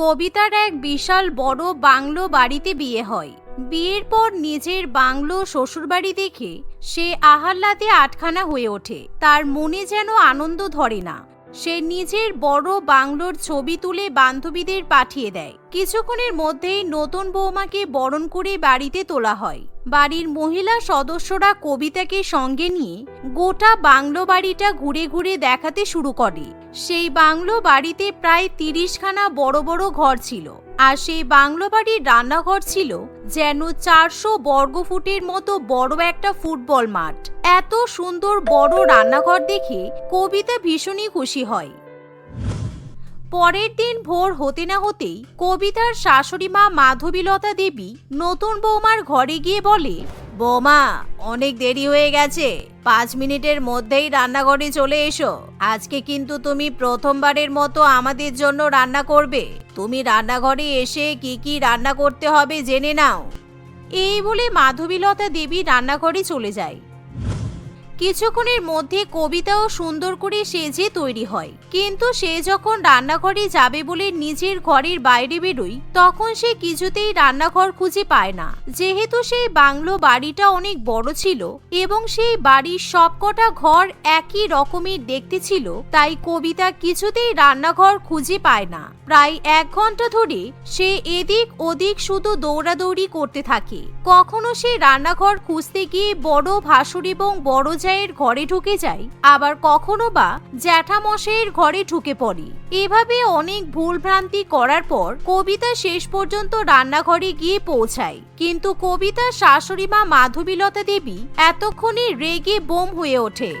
কবিতার এক বিশাল বড় বাংলো বাড়িতে বিয়ে হয়। বিয়ের পর নিজের বাংলো শ্বশুরবাড়ি দেখে সে আহ্লাদে আটখানা হয়ে ওঠে। তার মনে যেন আনন্দ ধরে না। সে নিজের বড় বাংলোর ছবি তুলে বান্ধবীদের পাঠিয়ে দেয়। কিছুক্ষণের মধ্যেই নতুন বৌমাকে বরণ করে বাড়িতে তোলা হয়। বাড়ির মহিলা সদস্যরা কবিতাকে সঙ্গে নিয়ে গোটা বাংলো বাড়িটা ঘুরে ঘুরে দেখাতে শুরু করে। সেই বাংলো বাড়িতে প্রায় তিরিশখানা বড় বড় ঘর ছিল। আর সেই বাংলো বাড়ির রান্নাঘর ছিল যেন চারশো বর্গফুটের মতো বড় একটা ফুটবল মাঠ। এত সুন্দর বড় রান্নাঘর দেখে কবিতা ভীষণই খুশি হয়। পরের দিন ভোর হতে না হতেই কবিতার শাশুড়ি মা মাধবীলতা দেবী নতুন বৌমার ঘরে গিয়ে বলে বৌমা, অনেক দেরি হয়ে গেছে। পাঁচ মিনিটের মধ্যেই রান্নাঘরে চলে এসো। আজকে কিন্তু তুমি প্রথমবারের মতো আমাদের জন্য রান্না করবে। তুমি রান্নাঘরে এসে কি কি রান্না করতে হবে জেনে নাও। এই বলে মাধবীলতা দেবী রান্নাঘরে চলে যায়। কিছুক্ষণের মধ্যে কবিতাও সুন্দর করে সেজে তৈরি হয়। কিন্তু সে যখন রান্নাঘরে যাবে বলে নিজের ঘরের বাইরে বেরোয়, তখন সে কিছুতেই রান্নাঘর খুঁজে পায় না। যেহেতু সেই বাংলো বাড়িটা অনেক বড় ছিল এবং সেই বাড়ির সবকটা ঘর একই রকমের দেখতে ছিল, তাই কবিতা কিছুতেই রান্নাঘর খুঁজে পায় না। প্রায় এক ঘণ্টা ধরে সে এদিক ওদিক শুধু দৌড়াদৌড়ি করতে থাকে। কখনো সে রান্নাঘর খুঁজতে গিয়ে বড় ভাসুর এবং বড় জায়ের ঘরে ঢুকে যাই, আবার কখনো বা জ্যাঠামশাইয়ের ঘরে ঢুকে পড়ে। এভাবে অনেক ভুলভ্রান্তি করার পর কবিতা শেষ পর্যন্ত রান্নাঘরে গিয়ে পৌঁছায় কিন্তু কবিতার শাশুড়ি মা মাধবীলতা দেবী এতক্ষণে রেগে বোম হয়ে ওঠে।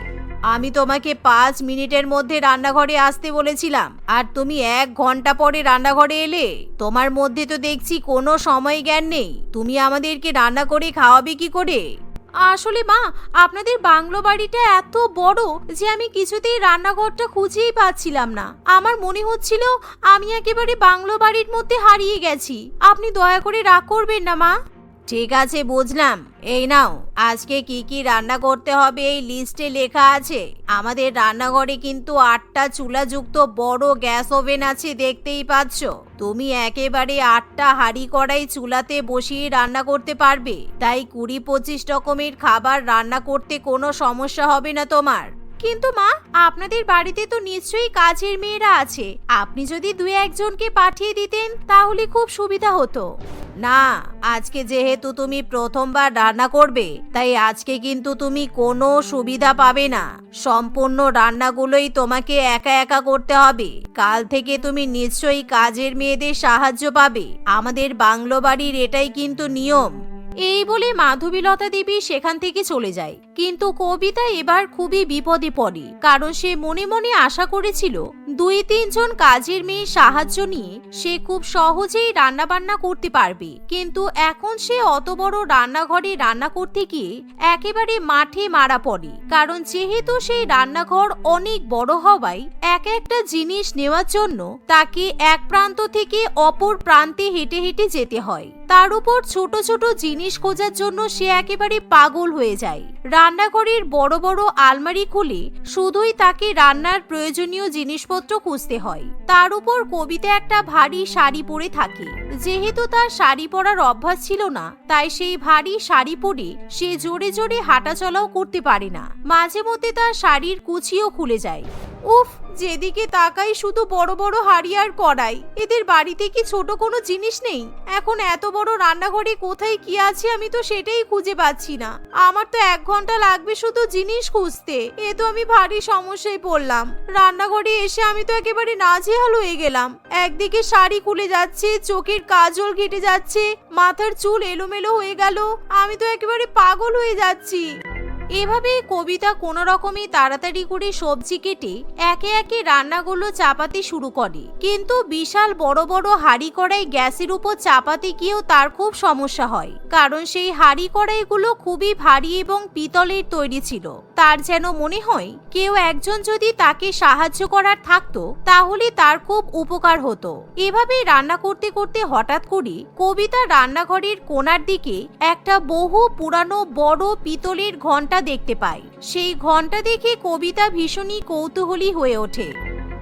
আমি তোমাকে পাঁচ মিনিটের মধ্যে রান্নাঘরে আসতে বলেছিলাম, আর তুমি এক ঘণ্টা পরে রান্নাঘরে এলে? তোমার মধ্যে তো দেখছি কোনো সময় জ্ঞান নেই। তুমি আমাদেরকে রান্না করে খাওয়াবে কি করে? আসলে মা, আপনাদের বাংলো বাড়িটা এত বড় যে আমি কিছুতেই রান্নাঘরটা খুঁজেই পাচ্ছিলাম না। আমার মনে হচ্ছিল আমি একেবারে বাংলো বাড়ির মধ্যে হারিয়ে গেছি। আপনি দয়া করে রাগ করবেন না, মা। ঠিক আছে, বুঝলাম। এই নাও, আজকে কি কি রান্না করতে হবে এই লিস্টে লেখা আছে। আমাদের রান্নাঘরে কিন্তু আটটা চুলাযুক্ত বড় গ্যাস ওভেন আছে, দেখতেই পাচ্ছ। তুমি একেবারে আটটা হাঁড়ি কড়াই চুলাতে বসিয়ে রান্না করতে পারবে। তাই কুড়ি পঁচিশ রকমের খাবার রান্না করতে কোনো সমস্যা হবে না তোমার। কিন্তু মা, আপনাদের বাড়িতে তো নিশ্চয়ই কাজের মেয়েরা আছে। আপনি যদি দুই একজনকে পাঠিয়ে দিতেন, তাহলে খুব সুবিধা হতো। না, আজকে যেহেতু তুমি প্রথমবার রান্না করবে, তাই আজকে কিন্তু তুমি কোনো সুবিধা পাবে না। সম্পূর্ণ রান্নাগুলোই তোমাকে একা একা করতে হবে। কাল থেকে তুমি নিশ্চয়ই কাজের মেয়েদের সাহায্য পাবে। আমাদের বাংলো বাড়ির এটাই কিন্তু নিয়ম। এই বলে মাধবীলতা দেবী সেখান থেকে চলে যায়। কিন্তু কবিতা এবার খুবই বিপদে পড়ে, কারণ সে মনে মনে আশা করেছিল দুই তিনজন কাজের মেয়ের সাহায্য নিয়ে সে খুব সহজেই রান্না বান্না করতে পারবে। কিন্তু এখন সে অত বড় রান্নাঘরে রান্না করতে গিয়ে একেবারে মাঠে মারা পড়ে, কারণ যেহেতু সেই রান্নাঘর অনেক বড় হওয়ায় এক একটা জিনিস নেওয়ার জন্য তাকে এক প্রান্ত থেকে অপর প্রান্তে হেঁটে হেঁটে যেতে হয়। তার উপর ছোট ছোট জিনিস খোঁজার জন্য সে একেবারে পাগল হয়ে যায়। রান্নাঘরের বড় বড় আলমারি খুলে শুধুই তাকে রান্নার প্রয়োজনীয় জিনিসপত্র খুঁজতে হয়। তার উপর কবিতা একটা ভারী শাড়ি পরে থাকে। যেহেতু তার শাড়ি পরার অভ্যাস ছিল না, তাই সেই ভারী শাড়ি পরে সে জোরে জোরে হাঁটাচলাও করতে পারে না। মাঝে মধ্যে তার শাড়ির কুচিও খুলে যায়। উফ, যেদিকে তাকাই শুধু বড় বড় হাড়ি আর কড়াই। এদের বাড়িতে কি ছোট কোনো জিনিস নেই? এখন এত বড় রান্নাঘরে কোথায় কি আছে আমি তো সেটাই খুঁজে পাচ্ছি না। আমার তো এক ঘণ্টা লাগবে শুধু জিনিস খুঁজতে। এ তো আমি ভারী সমস্যায় পড়লাম। রান্নাঘরে এসে আমি তো একেবারে নাজেহাল হয়ে গেলাম। একদিকে শাড়ি খুলে যাচ্ছে, চোখের কাজল ঘেটে যাচ্ছে, মাথার চুল এলোমেলো হয়ে গেল। আমি তো একেবারে পাগল হয়ে যাচ্ছি। এভাবে কবিতা কোনো রকমে তাড়াতাড়ি করে সবজি কেটে একে একে রান্নাগুলো চাপাতে শুরু করে। কিন্তু বিশাল বড় বড় হাড়ি কড়াই গ্যাসের উপর চাপাতে গিয়েও তার খুব সমস্যা হয়। কারণ সেই হাড়ি কড়াইগুলো খুবই ভারী এবং পিতলের তৈরি ছিল। তার যেন মনে হয়, কেউ একজন যদি তাকে সাহায্য করার থাকতো, তাহলে তার খুব উপকার হতো। এভাবে রান্না করতে করতে হঠাৎ করে কবিতা রান্নাঘরের কোণার দিকে একটা বহু পুরানো বড় পিতলের ঘণ্টা দেখতে পাই। সেই ঘণ্টা দেখে কবিতা ভীষণই কৌতূহলী হয়ে ওঠে।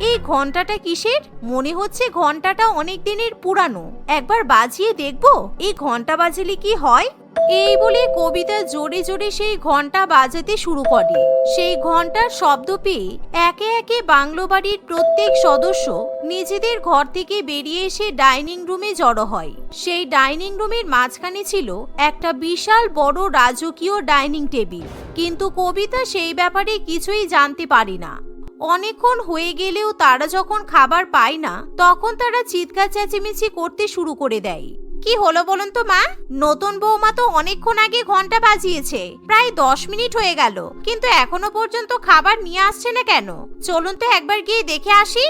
এই ঘন্টাটা কিসের? মনে হচ্ছে ঘন্টাটা অনেক দিনের পুরানো। একবার বাজিয়ে দেখব? এই ঘণ্টা বাজিলে কি হয়? এই বলে কবিতা জোরে জোরে সেই ঘণ্টা বাজাতে শুরু করে। সেই ঘণ্টার শব্দ পেয়ে একে একে বাংলো বাড়ির প্রত্যেক সদস্য নিজেদের ঘর থেকে বেরিয়ে এসে ডাইনিং রুমে জড়ো হয়। সেই ডাইনিং রুমের মাঝখানে ছিল একটা বিশাল বড় রাজকীয় ডাইনিং টেবিল। কিন্তু কবিতা সেই ব্যাপারে কিছুই জানতে পারে না। অনেকক্ষণ হয়ে গেলেও তারা যখন খাবার পায় না, তখন তারা চিৎকার চেঁচিমেচি করতে শুরু করে দেয়। কি হলো বলুন তো, মা? নতুন বৌমা তো অনেকক্ষণ আগে ঘণ্টা বাজিয়েছে, প্রায় দশ মিনিট হয়ে গেল, কিন্তু এখনও পর্যন্ত খাবার নিয়ে আসছে না কেন? চলুন তো একবার গিয়ে দেখে আসি।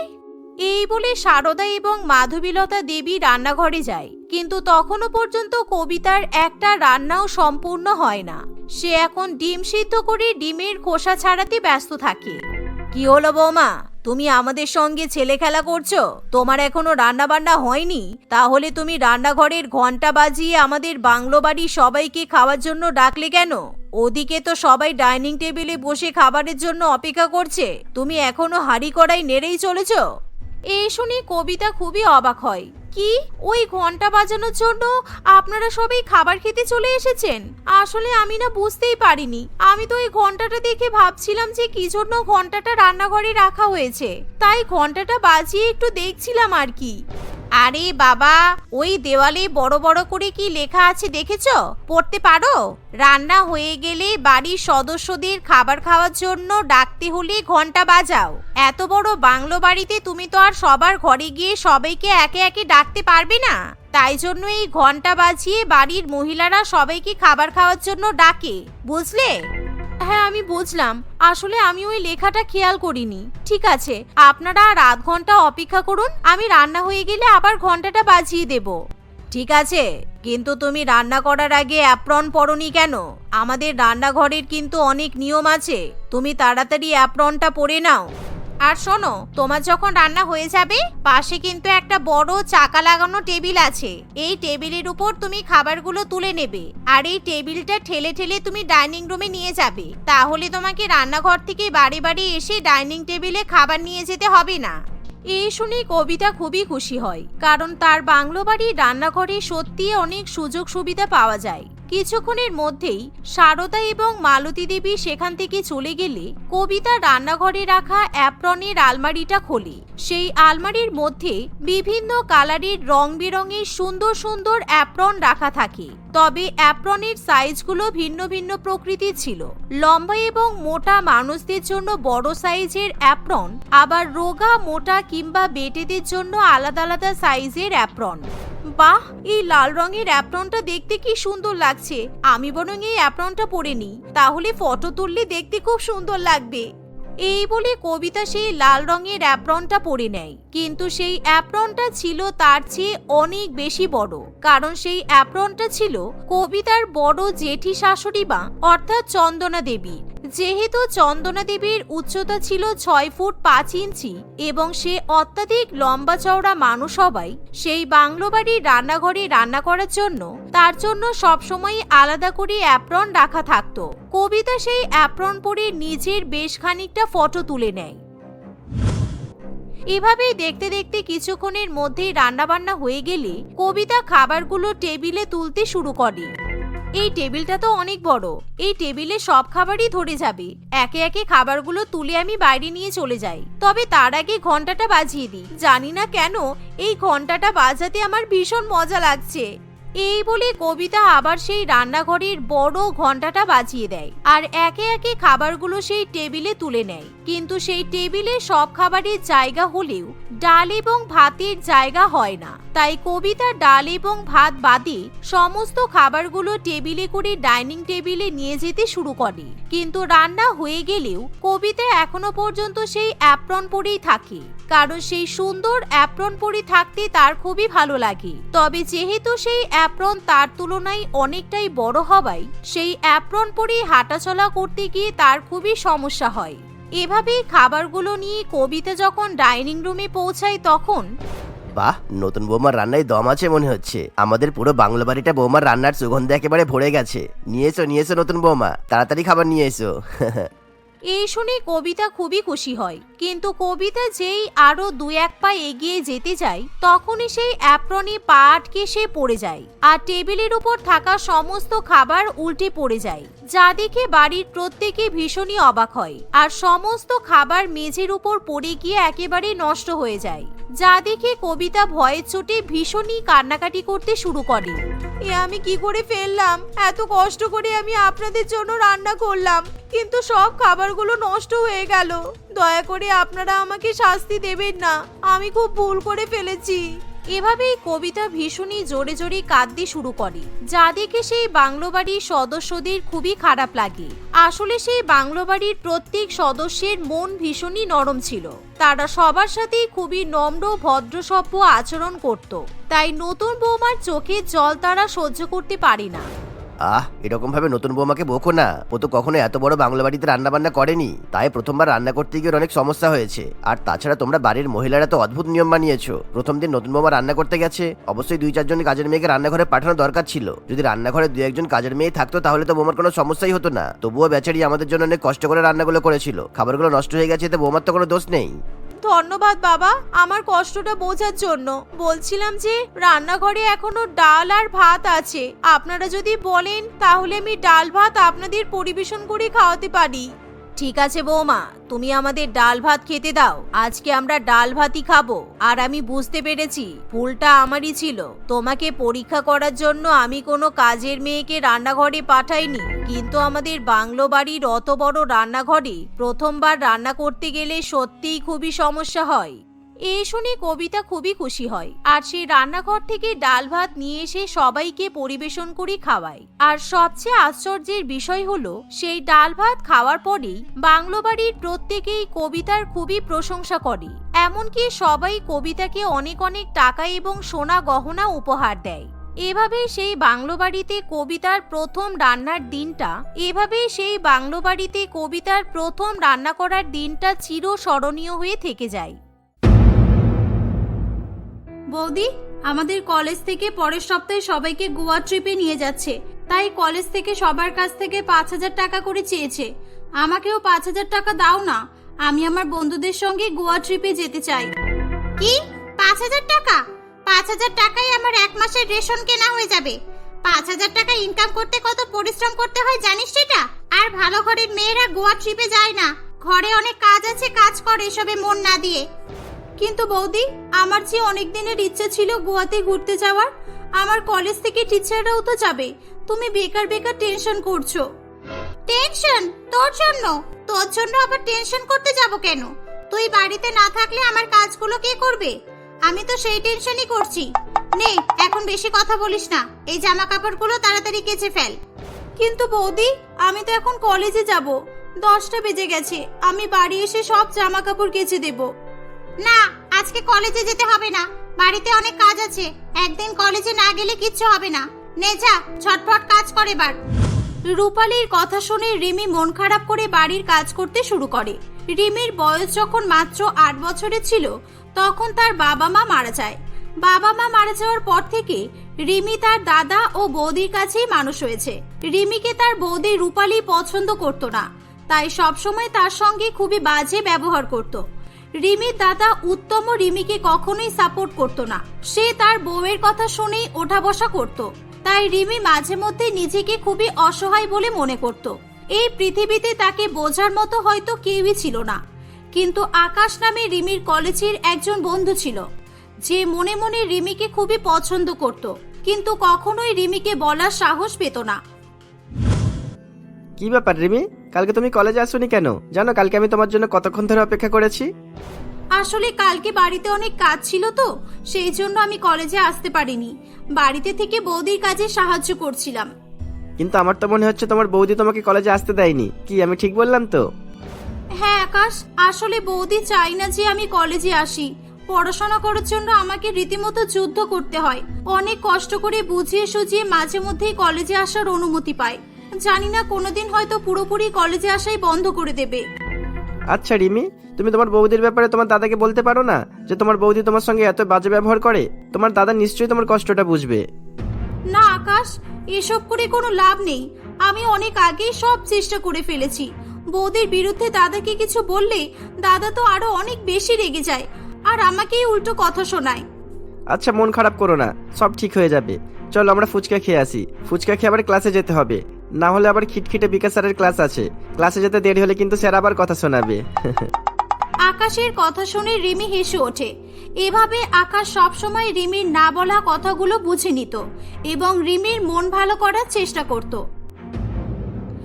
এই বলে সারদা এবং মাধবীলতা দেবী রান্নাঘরে যায়, কিন্তু তখনও পর্যন্ত কবিতার একটা রান্নাও সম্পূর্ণ হয় না। সে এখন ডিম সিদ্ধ করে ডিমের খোসা ছাড়াতে ব্যস্ত থাকে। কি হলো বৌমা? তুমি আমাদের সঙ্গে ছেলে খেলা করছ? তোমার এখনও রান্না বান্না হয়নি? তাহলে তুমি রান্নাঘরের ঘণ্টা বাজিয়ে আমাদের বাংলো বাড়ির সবাইকে খাওয়ার জন্য ডাকলে কেন? ওদিকে তো সবাই ডাইনিং টেবিলে বসে খাবারের জন্য অপেক্ষা করছে। তুমি এখনও হাড়ি কড়াই নেড়েই চলেছ? এই শুনে কবিতা খুবই অবাক হয়। কি? ওই ঘণ্টা বাজানোর জন্য আপনারা সবাই খাবার খেতে চলে এসেছেন। আসলে আমি না বুঝতেই পারিনি। আমি তো এই ঘন্টাটা দেখে ভাবছিলাম যে কি জন্য ঘন্টাটা রান্নাঘরে রাখা হয়েছে। তাই ঘন্টাটা বাজিয়ে একটু দেখছিলাম আর কি। আরে বাবা, ওই দেওয়ালে বড় বড় করে কি লেখা আছে দেখেছ? পড়তে পারো? রান্না হয়ে গেলে বাড়ির সদস্যদের খাবার খাওয়ার জন্য ডাকতে হলে ঘণ্টা বাজাও। এত বড় বাংলো বাড়িতে তুমি তো আর সবার ঘরে গিয়ে সবাইকে একে একে ডাকতে পারবে না। তাই জন্য এই ঘণ্টা বাজিয়ে বাড়ির মহিলারা সবাইকে খাবার খাওয়ার জন্য ডাকে, বুঝলে? হ্যাঁ আমি বুঝলাম। আসলে আমি ওই লেখাটা খেয়াল করিনি। ঠিক আছে, আপনারা আর আধ ঘণ্টা অপেক্ষা করুন, আমি রান্না হয়ে গেলে আবার ঘন্টাটা বাজিয়ে দেব। ঠিক আছে, কিন্তু তুমি রান্না করার আগে অ্যাপ্রন পরনি কেন? আমাদের রান্নাঘরের কিন্তু অনেক নিয়ম আছে। তুমি তাড়াতাড়ি অ্যাপ্রনটা পরে নাও। আর শোনো, তোমার যখন রান্না হয়ে যাবে, পাশে কিন্তু একটা বড় চাকা লাগানো টেবিল আছে। এই টেবিলের উপর তুমি খাবারগুলো তুলে নেবে। আর এই টেবিলটা ঠেলে ঠেলে তুমি ডাইনিং রুমে নিয়ে যাবে। তাহলে তোমাকে রান্নাঘর থেকে বাড়ি বাড়ি এসে ডাইনিং টেবিলে খাবার নিয়ে যেতে হবে না। এই শুনে কবিতা খুবই খুশি হয়, কারণ তার বাংলো বাড়ির রান্নাঘরে সত্যি অনেক সুযোগ সুবিধা পাওয়া যায়। কিছুক্ষণের মধ্যেই সারদা এবং মালতী দেবী সেখান থেকে চলে গেলে কবিতা রান্নাঘরে রাখা অ্যাপ্রনের আলমারিটা খোলে। সেই আলমারির মধ্যে বিভিন্ন কালারের রং বেরঙের সুন্দর সুন্দর অ্যাপ্রন রাখা থাকে। তবে অ্যাপ্রনের সাইজগুলো ভিন্ন ভিন্ন প্রকৃতির ছিল। লম্বা এবং মোটা মানুষদের জন্য বড় সাইজের অ্যাপ্রন, আবার রোগা, মোটা কিংবা বেটেদের জন্য আলাদা আলাদা সাইজের অ্যাপ্রন। বাহ, এই লাল রঙের অ্যাপ্রনটা দেখতে কি সুন্দর লাগছে। আমি বরং এই অ্যাপ্রনটা পরে নিই। তাহলে ফটো তুললে দেখতে খুব সুন্দর লাগবে। এই বলে কবিতা সেই লাল রঙের অ্যাপ্রনটা পরে নেয়। কিন্তু সেই অ্যাপ্রনটা ছিল তার চেয়ে অনেক বেশি বড়। কারণ সেই অ্যাপ্রনটা ছিল কবিতার বড় জেঠি শাশুড়ি বা অর্থাৎ চন্দনা দেবী। যেহেতু চন্দনা দেবীর উচ্চতা ছিল ছয় ফুট পাঁচ ইঞ্চি এবং সে অত্যাধিক লম্বা চওড়া মানুষ হবাই সেই বাংলো বাড়ির রান্নাঘরে রান্না করার জন্য তার জন্য সবসময় আলাদা করে অ্যাপ্রন রাখা থাকতো। কবিতা সেই অ্যাপ্রন পরে নিজের বেশ খানিকটা ফটো তুলে নেয়। এভাবেই দেখতে দেখতে কিছুক্ষণের মধ্যেই রান্নাবান্না হয়ে গেলে কবিতা খাবারগুলো টেবিলে তুলতে শুরু করে। এই টেবিলটা তো অনেক বড়, এই টেবিলে সব খাবারই ধরে যাবে। একে একে খাবারগুলো তুলে আমি বাইরে নিয়ে চলে যাই। তবে তার আগে ঘন্টাটা বাজিয়ে দিই। জানি না কেন এই ঘন্টাটা বাজাতে আমার ভীষণ মজা লাগছে। এই বলে কবিতা আবার সেই রান্নাঘরের বড় ঘন্টাটা বাজিয়ে দেয়। আর একে একে খাবারগুলো সেই টেবিলে তুলে নেয়। কিন্তু সেই টেবিলে সব খাবারের জায়গা হলেও ডাল এবং ভাতের জায়গা হয় না। তাই কবিতা ডাল এবং ভাত বাদে সমস্ত খাবারগুলো টেবিলে করে ডাইনিং টেবিলে নিয়ে যেতে শুরু করে। কিন্তু রান্না হয়ে গেলেও কবিতা এখনও পর্যন্ত সেই অ্যাপ্রন পরেই থাকে। কারণ সেই সুন্দর অ্যাপ্রন পরে থাকতে তার খুবই ভালো লাগে। তবে যেহেতু সেই অ্যাপ্রন তার তুলনায় অনেকটাই বড় হওয়ায় সেই অ্যাপ্রন পরে হাঁটাচলা করতে গিয়ে তার খুবই সমস্যা হয়। এভাবেই খাবারগুলো নিয়ে কবিতা যখন ডাইনিং রুমে পৌঁছায় তখন বাহ, নতুন বৌমার রান্নায় দম আছে মনে হচ্ছে। আমাদের পুরো বাংলা বাড়িটা বৌমার রান্নার সুগন্ধে একেবারে ভরে গেছে। নিয়েছো নিয়েছো নতুন বৌমা। তাড়াতাড়ি খাবার নিয়ে এসো। এই শুনে কবিতা খুবই খুশি হয়। কিন্তু কবিতা যেই আরও দু এক পা এগিয়ে যেতে যায়, তখনই সেই অ্যাপ্রনি পা আটকে সে পড়ে যায়। আর টেবিলের উপর থাকা সমস্ত খাবার উল্টে পড়ে যায়। যা দেখে বাড়ির প্রত্যেকে ভীষণই অবাক হয়। আর সমস্ত খাবার মেঝের উপর পড়ে গিয়ে একেবারে নষ্ট হয়ে যায়। যা দেখে কবিতা ভয়ের চোটে ভীষণই কান্নাকাটি করতে শুরু করে। এ আমি কি করে ফেললাম? এত কষ্ট করে আমি আপনাদের জন্য রান্না করলাম। কিন্তু সব খাবারগুলো নষ্ট হয়ে গেল। দয়া করে আপনারা আমাকে শাস্তি দেবেন না। আমি খুব ভুল করে ফেলেছি। এভাবেই কবিতা ভীষণই জোরে জোরে কাঁদতে শুরু করে। যা দেখে সেই বাংলো বাড়ির সদস্যদের খুবই খারাপ লাগে। আসলে সেই বাংলো বাড়ির প্রত্যেক সদস্যের মন ভীষণই নরম ছিল। তারা সবার সাথেই খুবই নম্র ভদ্রসভ্য আচরণ করত। তাই নতুন বৌমার চোখে জল তারা সহ্য করতে পারে না। আহ এরকম ভাবে নতুন বৌমাকে বকো না। ও তো কখনো এত বড় বাংলা বাড়িতে রান্না বান্না করেনি। তাই প্রথমবার রান্না করতে গিয়ে অনেক সমস্যা হয়েছে। আর তাছাড়া তোমরা বাড়ির মহিলারা তো অদ্ভুত নিয়ম বানিয়েছো। প্রথম দিন নতুন বৌমা রান্না করতে গেছে। অবশ্যই দুই চারজন কাজের মেয়েকে রান্নাঘরে পাঠানো দরকার ছিল। যদি রান্নাঘরে দুই একজন কাজের মেয়ে থাকতো তাহলে তো বৌমার কোনো সমস্যাই হতো না। তবুও বেচারি আমাদের জন্য অনেক কষ্ট করে রান্নাগুলো করেছিল। খাবারগুলো নষ্ট হয়ে গেছে এতে বৌমার তো কোনো দোষ নেই। ধন্যবাদ বাবা, আমার কষ্টটা বোঝার জন্য। বলছিলাম যে, রান্নাঘরে এখনও ডাল আর ভাত আছে। আপনারা যদি বলেন, তাহলে আমি ডাল ভাত আপনাদের পরিবেশন করে খাওয়াতে পারি। ঠিক আছে বৌমা, তুমি আমাদের ডাল ভাত খেতে দাও, আজকে আমরা ডাল ভাতই খাব। আর আমি বুঝতে পেরেছি, ভুলটা আমারই ছিল। তোমাকে পরীক্ষা করার জন্য আমি কোনো কাজের মেয়েকে রান্নাঘরে পাঠাইনি। কিন্তু আমাদের বাংলো বাড়ির অত বড় রান্নাঘরে প্রথমবার রান্না করতে গেলে সত্যিই খুবই সমস্যা হয়। এই শুনে কবিতা খুবই খুশি হয়। আর সে রান্নাঘর থেকে ডাল ভাত নিয়ে এসে সবাইকে পরিবেশন করে খাওয়ায়। আর সবচেয়ে আশ্চর্যের বিষয় হলো, সেই ডাল ভাত খাওয়ার পরেই বাংলো বাড়ির প্রত্যেকেই কবিতার খুবই প্রশংসা করে। এমনকি সবাই কবিতাকে অনেক অনেক টাকা এবং সোনা গহনা উপহার দেয়। এভাবেই সেই বাংলো বাড়িতে কবিতার প্রথম রান্নার দিনটা, এভাবেই সেই বাংলো বাড়িতে কবিতার প্রথম রান্না করার দিনটা চিরস্মরণীয় হয়ে থেকে যায়। বৌদি, আমাদের কলেজ থেকে পরের সপ্তাহে সবাইকে গোয়া ট্রিপে নিয়ে যাচ্ছে। তাই কলেজ থেকে সবার কাছ থেকে পাঁচ হাজার টাকা করে চেয়েছে। আমাকেও পাঁচ হাজার টাকা দাও না। আমি আমার বন্ধুদের সঙ্গে গোয়া ট্রিপে যেতে চাই। কি? পাঁচ হাজার টাকা? পাঁচ হাজার টাকায় আমার এক মাসের রেশন কেনা হয়ে যাবে। পাঁচ হাজার টাকা ইনকাম করতে কত পরিশ্রম করতে হয় জানিস সেটা? আর ভালো ঘরের মেয়েরা গোয়া ট্রিপে যায় না। ঘরে অনেক কাজ আছে, কাজ করে এসবে মন না দিয়ে। কিন্তু বৌদি, আমার যে অনেক দিনের ইচ্ছা ছিল গোয়াতে ঘুরতে যাওয়ার, আমার কলেজ থেকে টিচাররাও তো যাবে। তুমি বেকার বেকার টেনশন করছ। টেনশন তোর জন্য? তোর জন্য আবার টেনশন করতে যাব কেন? তুই বাড়িতে না থাকলে আমার কাজগুলো কে করবে? আমি তো সেই টেনশনই করছি। নে, এখন বেশি কথা বলিস না। এই জামা কাপড়গুলো তাড়াতাড়ি কেচে ফেল। কিন্তু বৌদি, আমি তো এখন কলেজে যাব। দশটা বেজে গেছে। আমি বাড়ি এসে সব জামা কাপড় কেচে দেবো। না, আজকে কলেজে যেতে হবে না। বাড়িতে অনেক কাজ আছে। একদিন কলেজে না গেলে কিচ্ছু হবে না। নে যা ঝটপট কাজ করে এবার। রূপালীর কথা শুনে রিমি মন খারাপ করে বাড়ির কাজ করতে শুরু করে। রিমির বয়স যখন মাত্র আট বছরের ছিল, তখন তার বাবা মা মারা যায়। বাবা মা মারা যাওয়ার পর থেকে রিমি তার দাদা ও বৌদির কাছেই মানুষ হয়েছে। রিমিকে তার বৌদি রূপালী পছন্দ করত না। তাই সবসময় তার সঙ্গে খুবই বাজে ব্যবহার করতো। রিমির দাদা উত্তম রিমিকে কখনোই সাপোর্ট করত না। সে তার বউয়ের কথা শুনেই ওঠা বসা করত। তাই রিমি মাঝে মধ্যে নিজেকে খুবই অসহায় বলে মনে করত। এই পৃথিবীতে তাকে বোঝার মতো হয়তো কেউই ছিল না। কিন্তু আকাশ নামে রিমির কলেজের একজন বন্ধু ছিল। যে মনে মনে রিমিকে খুবই পছন্দ করত। কিন্তু কখনোই রিমিকে বলার সাহস পেত না। কি ব্যাপার রিমি? কালকে তুমি কলেজে আসোনি কেন? জানো কালকে আমি তোমার জন্য কতক্ষণ ধরে অপেক্ষা করেছি? আসলে কালকে বাড়িতে অনেক কাজ ছিল তো সেই জন্য আমি কলেজে আসতে পারিনি। বাড়িতে থেকে বৌদির কাজে সাহায্য করছিলাম। কিন্তু আমার তো মনে হচ্ছে তোমার বৌদি তোমাকে কলেজে আসতে দেয়নি। কি আমি ঠিক বললাম তো? হ্যাঁ আকাশ আসলে বৌদি চাই না যে আমি কলেজে আসি। পড়াশোনা করার জন্য আমাকে রীতিমতো যুদ্ধ করতে হয়। অনেক কষ্ট করে বুঝিয়ে সুঝিয়ে মাঝে মধ্যেই কলেজে আসার অনুমতি পায়। জানি না কোনোদিন হয়তো পুরোপুরি কলেজে আসাই বন্ধ করে দেবে। আচ্ছা রিমি তুমি তোমার বৌদির ব্যাপারে তোমার দাদাকে বলতে পারো না যে তোমার বৌদি তোমার সঙ্গে এত বাজে ব্যবহার করে? তোমার দাদা নিশ্চয়ই তোমার কষ্টটা বুঝবে। না আকাশ এসব করে কোনো লাভ নেই। আমি অনেক আগেই সব চেষ্টা করে ফেলেছি। বৌদির বিরুদ্ধে দাদাকে কিছু বললে দাদা তো আরও অনেক বেশি রেগে যায় আর আমাকেই উল্টো কথা শোনায়। আচ্ছা মন খারাপ করো না সব ঠিক হয়ে যাবে। চলো আমরা ফুচকা খেয়ে আসি। ফুচকা খেয়ে আবার ক্লাসে যেতে হবে। না হলে আবার খিটখিটে বিকাশ স্যারের ক্লাস আছে। ক্লাসে যেতে দেরি হলে কিন্তু স্যার আবার কথা শোনাবে। আকাশের কথা শুনে রিমি হেসে ওঠে। এভাবে আকাশ সবসময় রিমির না বলা কথাগুলো বুঝে নিত এবং রিমির মন ভালো করার চেষ্টা করত।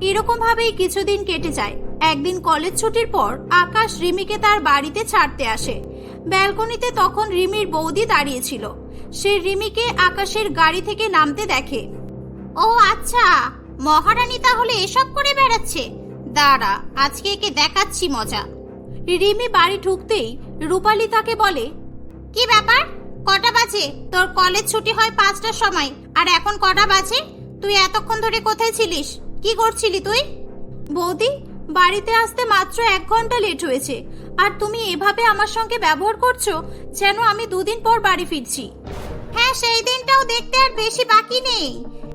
এরকম ভাবেই কিছুদিন কেটে যায়। একদিন কলেজ ছুটির পর আকাশ রিমিকে তার বাড়িতে ছাড়তে আসে। ব্যালকনিতে তখন রিমির বৌদি দাঁড়িয়েছিল সে রিমিকে আকাশের গাড়ি থেকে নামতে দেখে। ও আচ্ছা। মহারানী তাহলে এসব করে বেড়াচ্ছে। দাঁড়া, আজকে একে দেখাচ্ছি মজা। রিমি বাড়ি ঢুকতেই রূপালী তাকে বলে, কি ব্যাপার? কটা বাজে? তোর কলেজ ছুটি হয় পাঁচটার সময়, আর এখন কটা বাজে? তুই এতক্ষণ ধরে কোথায় ছিলিস? কি করছিলি তুই? বৌদি, বাড়িতে আসতে মাত্র এক ঘণ্টা লেট হয়েছে, আর তুমি এভাবে আমার সঙ্গে ব্যবহার করছ যেন আমি দুদিন পর বাড়ি ফিরছি। হ্যাঁ সেই দিনটাও দেখতে আর বেশি বাকি নেই।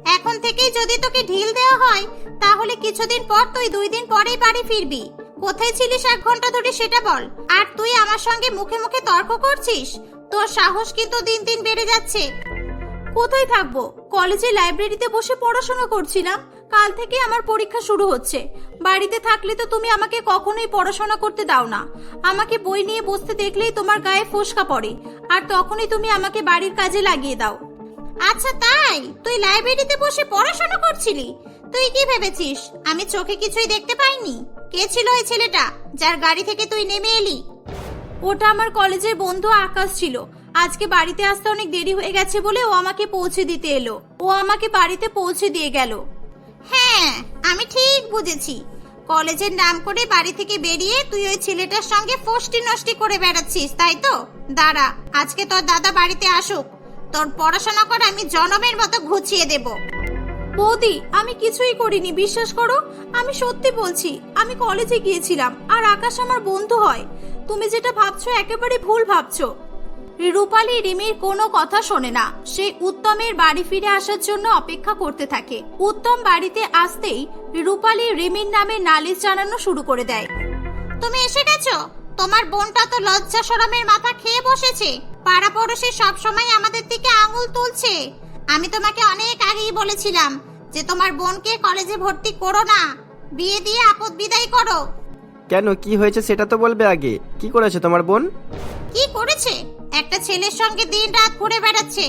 এখন থেকেই যদি তোকে ঢিল দেওয়া হয়, তাহলে কিছুদিন পর তুই দুই দিন পরেই বাড়ি ফিরবি। কোথায় ছিলিস এক ঘণ্টা ধরে সেটা বল। আর তুই আমার সঙ্গে মুখে মুখে তর্ক করছিস? তোর সাহস কিন্তু দিন দিন বেড়ে যাচ্ছে। কোথায় থাকব? কলেজে লাইব্রেরিতে বসে পড়াশোনা করছিলাম। কাল থেকে আমার পরীক্ষা শুরু হচ্ছে। বাড়িতে থাকলে তো তুমি আমাকে কখনোই পড়াশোনা করতে দাও না। আমাকে বই নিয়ে বসতে দেখলেই তোমার গায়ে ফোসকা পড়ে। আর তখনই তুমি আমাকে বাড়ির কাজে লাগিয়ে দাও। আচ্ছা তাই? তুই লাইব্রেরিতে বসে পড়াশোনা করছিলি? তুই কি ভেবেছিস? আমি চোখে কিছুই দেখতে পাইনি। কে ছিল ওই ছেলেটা যার গাড়ি থেকে তুই নেমে এলি? ওটা আমার কলেজের বন্ধু আকাশ ছিল। আজকে বাড়িতে আসতে অনেক দেরি হয়ে গেছে বলে ও আমাকে পৌঁছে দিতে এলো। ও আমাকে বাড়িতে পৌঁছে দিয়ে গেল। হ্যাঁ আমি ঠিক বুঝেছি। কলেজের নাম করে বাড়ি থেকে বেরিয়ে তুই ওই ছেলেটার সঙ্গে ফষ্টি নষ্টি করে বেড়াচ্ছিস, তাই তো? দাঁড়া, আজকে তোর দাদা বাড়িতে আসুক। তোর পড়াশোনা করে আমি জনমের মতো ঘুচিয়ে দেব। বৌদি আমি কিছুই করিনি বিশ্বাস করো? আমি সত্যি বলছি আমি কলেজে গিয়েছিলাম আর আকাশ আমার বন্ধু হয়। তুমি যেটা ভাবছ একেবারে ভুল ভাবছ। রূপালী রিমির কোনো কথা শোনে না। সে উত্তমের বাড়ি ফিরে আসার জন্য অপেক্ষা করতে থাকে। উত্তম বাড়িতে আসতেই রূপালী রিমির নামে নালিশ জানানো শুরু করে দেয়। তুমি এসে গেছো? তোমার বোনটা তো লজ্জা শরমের মাথা খেয়ে বসেছে। পাড়া পড়োশি সব সময় আমাদের দিকে আঙুল তুলছে। আমি তোমাকে অনেক আগেই বলেছিলাম যে তোমার বোনকে কলেজে ভর্তি করো না। বিয়ে দিয়ে আপদ বিদায় করো। কেন কি হয়েছে সেটা তো বলবে আগে। কি করেছে তোমার বোন? কি করেছে? একটা ছেলের সঙ্গে দিন রাত ঘুরে বেড়াচ্ছে।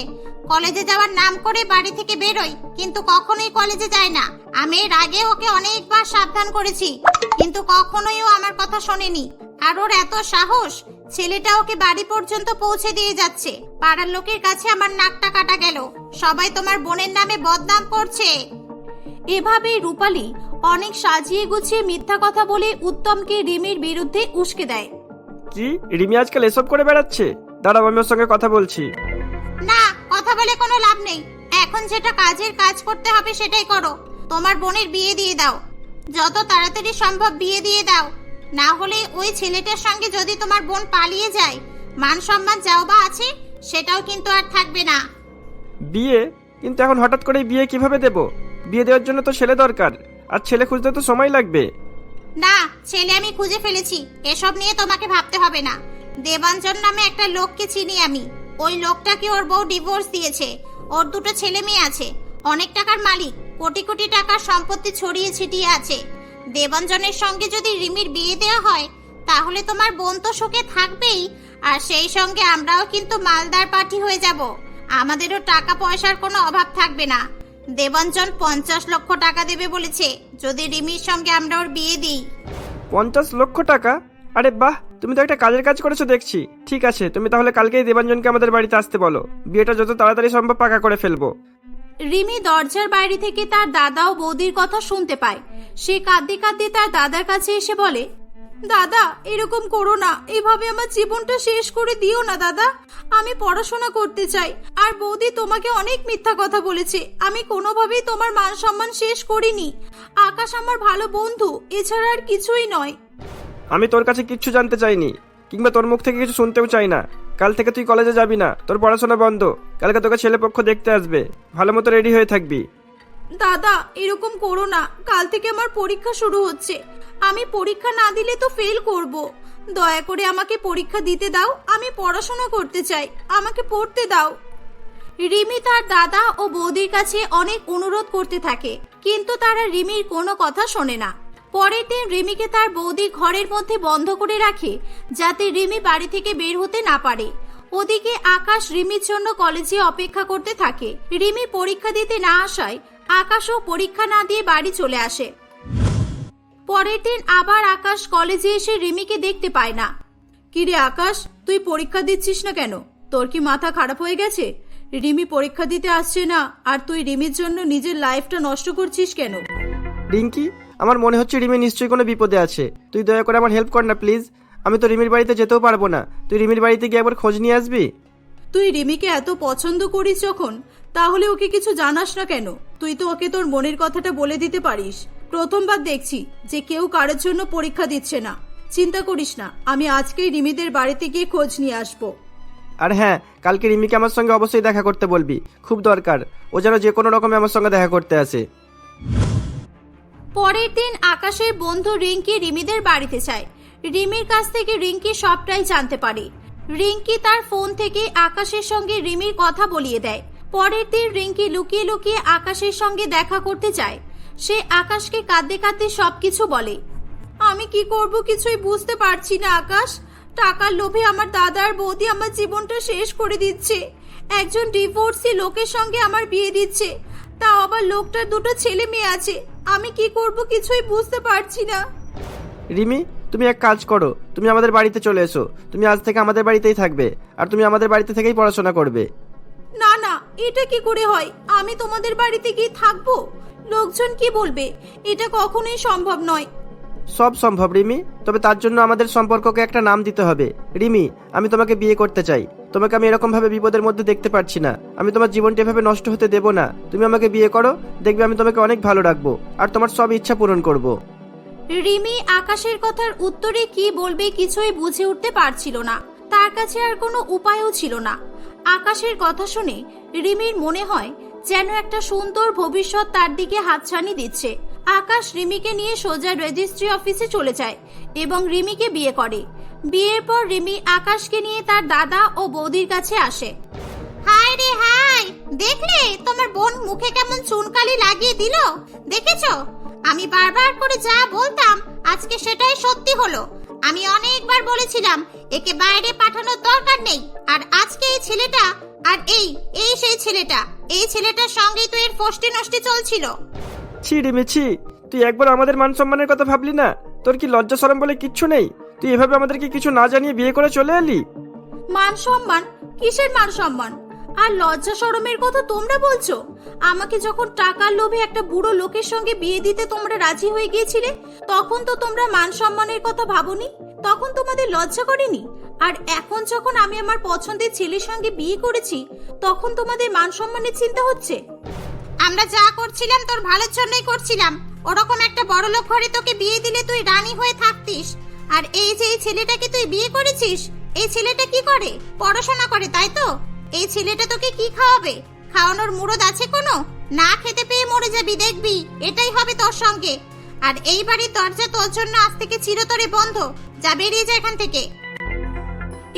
কলেজে যাওয়ার নাম করে বাড়ি থেকে বেরোয় কিন্তু কখনোই কলেজে যায় না। আমি এর আগে ওকে অনেকবার সাবধান করেছি কিন্তু কখনোই ও আমার কথা শোনেনি। আর ওর এত সাহস ছেলেটা ওকে বাড়ি পর্যন্ত পৌঁছে দিয়ে যাচ্ছে। পাড়ার লোকের কাছে আমার নাকটা কাটা গেল। সবাই তোমার বোনের নামে বদনাম করছে। এভাবেই রূপালী অনেক সাজিয়ে গুছিয়ে মিথ্যা কথা বলে উত্তমকে রিমির বিরুদ্ধে উস্কে দেয়। কি রিমি আজকাল এসব করে বেড়াচ্ছে। দাঁড়াও আমি ওর সঙ্গে কথা বলছি। না কথা বলে কোনো লাভ নেই। এখন যেটা কাজের কাজ করতে হবে সেটাই করো। তোমার বোনের বিয়ে দিয়ে দাও। যত তাড়াতাড়ি সম্ভব বিয়ে দিয়ে দাও। না হলে ওই ছেলেটার সঙ্গে যদি তোমার বোন পালিয়ে যায় মান সম্মান যাও বা আছে সেটাও কিন্তু আর থাকবে না। বিয়ে? কিন্তু এখন হঠাৎ করে বিয়ে কীভাবে দেব? বিয়ে দেওয়ার জন্য তো ছেলে দরকার আর ছেলে খুঁজতে তো সময় লাগবে। না ছেলে আমি খুঁজে ফেলেছি এসব নিয়ে তোমাকে ভাবতে হবে না। দেবাঞ্জন নামে একটা লোককে চিনি আমি ওই লোকটাকে ওর বউ ডিভোর্স দিয়েছে ওর দুটো ছেলে মেয়ে আছে অনেক টাকার মালিক কোটি কোটি টাকার সম্পত্তি ছড়িয়ে ছিটিয়ে আছে। দেবাঞ্জনের সঙ্গে যদি রিমির বিয়ে দেওয়া হয়, তাহলে তোমার বোন তো সুখে থাকবেই, আর সেই সঙ্গে আমরাও কিন্তু মালদার পার্টি হয়ে যাব। আমাদেরও টাকা পয়সার কোনো অভাব থাকবে না। দেবাঞ্জন পঞ্চাশ লক্ষ টাকা দেবে বলেছে, যদি রিমির সঙ্গে আমরা ওর বিয়ে দিই। পঞ্চাশ লক্ষ টাকা? আরে বাহ, তুমি তো একটা কাজের কাজ করেছ দেখছি। ঠিক আছে, তুমি তাহলে কালকেই দেবাঞ্জনকে আমাদের বাড়িতে আসতে বলো। বিয়েটা যত তাড়াতাড়ি সম্ভব পাকা করে ফেলব। রিমি দরজার বাইরে থেকে তার দাদা ও বৌদির কথা শুনতে পায়। সে কাঁদতে কাঁদতে তার দাদার কাছে এসে বলে, দাদা, এরকম করো না। এভাবে আমার জীবনটা শেষ করে দিও না, দাদা। আমি পড়াশোনা করতে চাই। আর বৌদি তোমাকে অনেক মিথ্যা কথা বলেছে। আমি কোনোভাবেই তোমার মান সম্মান শেষ করিনি। আকাশ আমার ভালো বন্ধু। এছাড়া আর কিছুই নয়। আমি তোর কাছে কিচ্ছু জানতে চাইনি, কিংবা তোর মুখ থেকে কিছু শুনতেও চাই না। কাল থেকে তুই কলেজে যাবি না, তোর পড়াশোনা বন্ধ। কালকে তোকে ছেলে পক্ষ দেখতে আসবে। ভালো মতো রেডি হয়ে থাকবি। দাদা, এরকম করো না। কাল থেকে আমার পরীক্ষা শুরু হচ্ছে। আমি পরীক্ষা না দিলে তো ফেল করব। দয়া করে আমাকে পরীক্ষা দিতে দাও, আমি পড়াশোনা করতে চাই। আমাকে পড়তে দাও। রিমি তার দাদা ও বৌদির কাছে অনেক অনুরোধ করতে থাকে, কিন্তু তারা রিমির কোনো কথা শোনে না। পরের দিন রিমিকে তার বৌদি ঘরের মধ্যে বন্ধ করে রাখে, যাতে রিমি বাড়ি থেকে বের হতে না পারে। ওদিকে আকাশ রিমির জন্য কলেজে অপেক্ষা করতে থাকে। রিমি পরীক্ষা দিতে না আসায় আকাশও পরীক্ষা না দিয়ে বাড়ি চলে আসে। পরের দিন আবার আকাশ কলেজে এসে রিমিকে দেখতে পায় না। কিরে আকাশ, তুই পরীক্ষা দিচ্ছিস না কেন? তোর কি মাথা খারাপ হয়ে গেছে? রিমি পরীক্ষা দিতে আসছে না, আর তুই রিমির জন্য নিজের লাইফটা নষ্ট করছিস কেন? রিঙ্কি আমার মনে হচ্ছে রিমি নিশ্চয়ই কোনো বিপদে আছে। তুই দয়া করে আমার হেল্প কর না প্লিজ আমি তো রিমির বাড়িতে যেতেও পারব না। তুই রিমির বাড়িতে গিয়ে একবার খোঁজ নিয়ে আসবি? তুই রিমিকে এত পছন্দ করিস যখন তাহলে ওকে কিছু জানাস না কেন? তুই তো ওকে তোর মনের কথাটা বলে দিতে পারিস। প্রথমবার দেখছি যে কেউ কারোর জন্য পরীক্ষা দিচ্ছে না। চিন্তা করিস না আমি আজকেই রিমিদের বাড়িতে গিয়ে খোঁজ নিয়ে আসব। আর হ্যাঁ কালকে রিমিকে আমার সঙ্গে অবশ্যই দেখা করতে বলবি। খুব দরকার। ও যেন যে কোনো রকমে আমার সঙ্গে দেখা করতে আসে। পরের দিন আকাশের বন্ধু রিঙ্কি রিমিদের বাড়িতে যায়। রিমির কাছ থেকে রিঙ্কি সবটাই জানতে পারে। রিঙ্কি তার ফোন থেকে আকাশের সঙ্গে রিমির কথা বলিয়ে দেয়। পরের দিন রিঙ্কি লুকিয়ে লুকিয়ে আকাশের সঙ্গে দেখা করতে যায়। সে আকাশকে কাঁদতে কাঁদতে সবকিছু বলে। আমি কি করব কিছুই বুঝতে পারছি না, আকাশ। টাকার লোভে আমার দাদার বৌদি আমার জীবনটা শেষ করে দিচ্ছে। একজন ডিভোর্সি লোকের সঙ্গে আমার বিয়ে দিচ্ছে। তাও আবার লোকটার দুটো ছেলে মেয়ে আছে। আমি কি করব কিছুই বুঝতে পারছি না। রিমি তুমি এক কাজ করো। তুমি আমাদের বাড়িতে চলে এসো। তুমি আজ থেকে আমাদের বাড়িতেই থাকবে আর তুমি আমাদের বাড়িতে থেকেই পড়াশোনা করবে। না না এটা কি করে হয়? আমি তোমাদের বাড়িতে গিয়ে থাকব? লোকজন কি বলবে? এটা কখনোই সম্ভব নয়। সব সম্ভব রিমি। তবে তার জন্য আমাদের সম্পর্ককে একটা নাম দিতে হবে। রিমি আমি তোমাকে বিয়ে করতে চাই। তোমাকে আমি এরকম ভাবে বিপদের মধ্যে দেখতে পারছি না। আমি তোমার জীবনটা এভাবে নষ্ট হতে দেব না। তুমি আমাকে বিয়ে করো, দেখবে আমি তোমাকে অনেক ভালো রাখব, আর তোমার সব ইচ্ছা পূরণ করব। রিমি আকাশের কথার উত্তরে কি বলবে কিছুই বুঝে উঠতে পারছিল না। তার কাছে আর কোনো উপায়ও ছিল না। আকাশের কথা শুনে রিমির মনে হয় যেন একটা সুন্দর ভবিষ্যৎ তার দিকে হাতছানি দিচ্ছে। আকাশ রিমিকে নিয়ে সোজা রেজিস্ট্রি অফিসে চলে যায় এবং রিমিকে বিয়ে করে। বিয়ের পর রিমি আকাশকে নিয়ে তার দাদা ও বৌদির কাছে আসে। হাই রে হাই দেখলে, তোমার বোন মুখে কেমন চুনকালি লাগিয়ে দিল? দেখেছ? আমি বারবার করে যা বলতাম, আজকে সেটাই সত্যি হলো। আমি অনেকবার বলেছিলাম, একে বাইরে পাঠানোর দরকার নেই। আর আজকে এই ছেলেটা, আর এই এই সেই ছেলেটা, এই ছেলেটার সঙ্গেই তো এর ফষ্টি নষ্টি চলছিল। ছি রিমি ছি তুই একবার আমাদের মান সম্মানের কথা ভাবলি না? তোর কি লজ্জা সরম বলে কিচ্ছু নেই? তুই এভাবে আমাদেরকে কিছু না জানিয়ে বিয়ে করে চলে এলি? মান সম্মান? কিসের মান সম্মান? আর লজ্জা শরমের কথা তোমরা বলছো? আমাকে যখন টাকার লোভে একটা বুড়ো লোকের সঙ্গে বিয়ে দিতে তোমরা রাজি হয়ে গিয়েছিলে তখন তো তোমরা মান সম্মানের কথা ভাবনি? তখন তোমাদের লজ্জা করেনি? আর এখন যখন আমি আমার পছন্দের ছেলের সঙ্গে বিয়ে করেছি তখন তোমাদের মান সম্মানের চিন্তা হচ্ছে? আমরা যা করছিলাম তোর ভালোর জন্যই করছিলাম। ওরকম একটা বড় লোক ঘরে তোকে বিয়ে দিলে তুই রানী হয়ে থাকতিস। আর এই যে এই ছেলেটাকে তুই বিয়ে করেছিস, এই ছেলেটা কি করে? পড়াশোনা করে, তাই তো? এই ছেলেটা তোকে কি খাওয়াবে? খাওয়ানোর মুরদ আছে কোনো? না খেতে পেয়ে মরে যাবি, দেখবি। এটাই হবে তোর সঙ্গে। আর এই বাড়ির দরজা তোর জন্য আজ থেকে চিরতরে বন্ধ। যা বেরিয়ে যা এখান থেকে।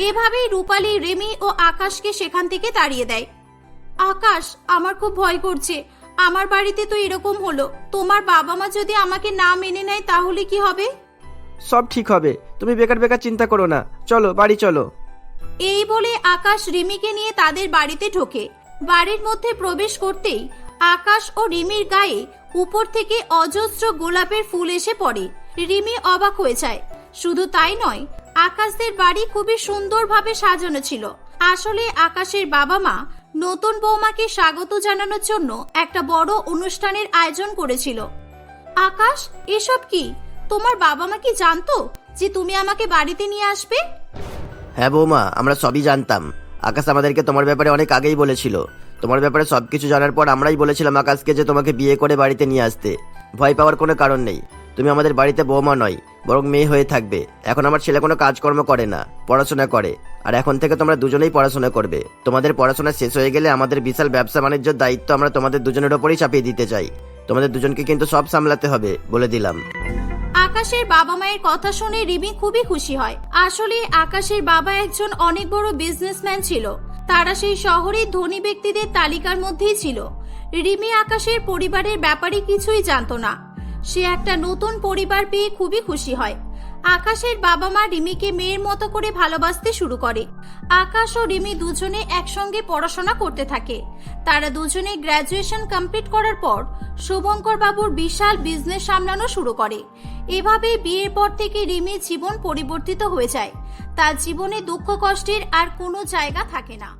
এভাবেই রূপালী, রেমি ও আকাশকে সেখান থেকে তাড়িয়ে দেয়। আকাশ, আমার খুব ভয় করছে। আমার বাড়িতে তো এরকম হলো। তোমার বাবা মা যদি আমাকে না মেনে নেয়, তাহলে কি হবে? সব ঠিক হবে। তুমি বেকার বেকার চিন্তা করো না। চলো, বাড়ি চলো। এই বলে আকাশ রিমিকে নিয়ে তাদের বাড়িতে ঢোকে। বাড়ির মধ্যে প্রবেশ করতেই আকাশ ও রিমির গায়ে উপর থেকে অজস্র গোলাপের ফুল এসে পড়ে। রিমি অবাক হয়ে যায়। শুধু তাই নয়, আকাশদের বাড়ি খুবই সুন্দরভাবে সাজানো ছিল। আসলে আকাশের বাবা মা নতুন বৌমাকে স্বাগত জানানোর জন্য একটা বড় অনুষ্ঠানের আয়োজন করেছিল। আকাশ, এসব কি? তোমার বাবা মা কি জানতো যে তুমি আমাকে বাড়িতে নিয়ে আসবে? হ্যাঁ বৌমা, আমরা সবই জানতাম। আকাশ আমাদেরকে তোমার ব্যাপারে অনেক আগেই বলেছিল। তোমার ব্যাপারে সবকিছু জানার পর আমরাই বলেছিলাম আকাশকে যে তোমাকে বিয়ে করে বাড়িতে নিয়ে আসতে। ভয় পাওয়ার কোনো কারণ নেই। তুমি আমাদের বাড়িতে বৌমা নয়, বরং মেয়ে হয়ে থাকবে। এখন আমার ছেলে কোনো কাজকর্ম করে না, পড়াশোনা করে। আর এখন থেকে তোমরা দুজনেই পড়াশোনা করবে। তোমাদের পড়াশোনা শেষ হয়ে গেলে আমাদের বিশাল ব্যবসা বাণিজ্যের দায়িত্ব আমরা তোমাদের দুজনের ওপরেই চাপিয়ে দিতে চাই। তোমাদের দুজনকে কিন্তু সব সামলাতে হবে বলে দিলাম। আকাশের বাবা মায়ের কথা শুনে রিমি খুবই খুশি হয়। আসলে আকাশের বাবা একজন অনেক বড় বিজনেসম্যান ছিল। তারা সেই শহরের ধনী ব্যক্তিদের তালিকার মধ্যেই ছিল। রিমি আকাশের পরিবারের ব্যাপারে কিছুই জানতো না। সে একটা নতুন পরিবার পেয়ে খুবই খুশি হয়। আকাশের বাবা মা রিমিকে মেয়ের মতো করে ভালোবাসতে শুরু করে। আকাশ ও রিমি দুজনে একসঙ্গে পড়াশোনা করতে থাকে। তারা দুজনে গ্র্যাজুয়েশন কমপ্লিট করার পর শুভঙ্কর বাবুর বিশাল বিজনেস সামলানো শুরু করে। এভাবে বিয়ের পর থেকে রিমির জীবন পরিবর্তিত হয়ে যায়। তার জীবনে দুঃখ, কষ্টের আর কোনো জায়গা থাকে না।